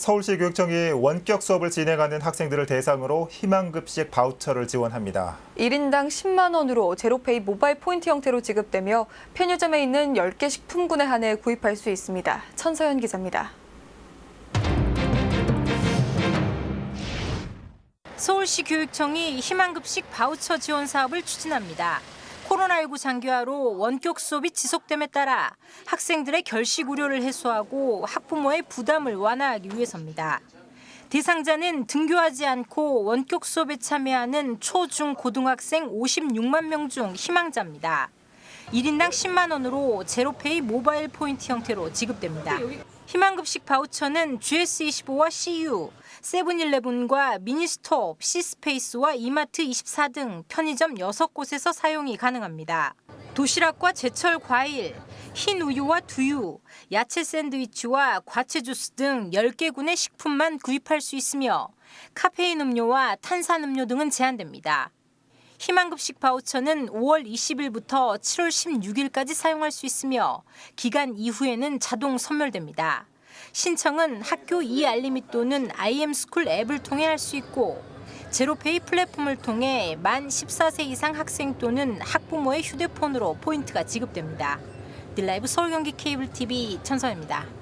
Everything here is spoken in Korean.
서울시 교육청이 원격 수업을 진행하는 학생들을 대상으로 희망급식 바우처를 지원합니다. 1인당 10만 원으로 제로페이 모바일 포인트 형태로 지급되며 편의점에 있는 10개 식품군에 한해 구입할 수 있습니다. 천서연 기자입니다. 서울시 교육청이 희망급식 바우처 지원 사업을 추진합니다. 코로나19 장기화로 원격 수업이 지속됨에 따라 학생들의 결식 우려를 해소하고 학부모의 부담을 완화하기 위해서입니다. 대상자는 등교하지 않고 원격 수업에 참여하는 초, 중, 고등학생 56만 명 중 희망자입니다. 1인당 10만 원으로 제로페이 모바일 포인트 형태로 지급됩니다. 희망급식 바우처는 GS25와 CU, 세븐일레븐과 미니스톱, 시스페이스와 이마트 24 등 편의점 6곳에서 사용이 가능합니다. 도시락과 제철 과일, 흰 우유와 두유, 야채 샌드위치와 과채 주스 등 10개군의 식품만 구입할 수 있으며 카페인 음료와 탄산 음료 등은 제한됩니다. 희망급식 바우처는 5월 20일부터 7월 16일까지 사용할 수 있으며 기간 이후에는 자동 선멸됩니다. 신청은 학교 이알림이 또는 IM스쿨 앱을 통해 할 수 있고 제로페이 플랫폼을 통해 만 14세 이상 학생 또는 학부모의 휴대폰으로 포인트가 지급됩니다. 딜라이브 서울경기 케이블 TV 천서입니다.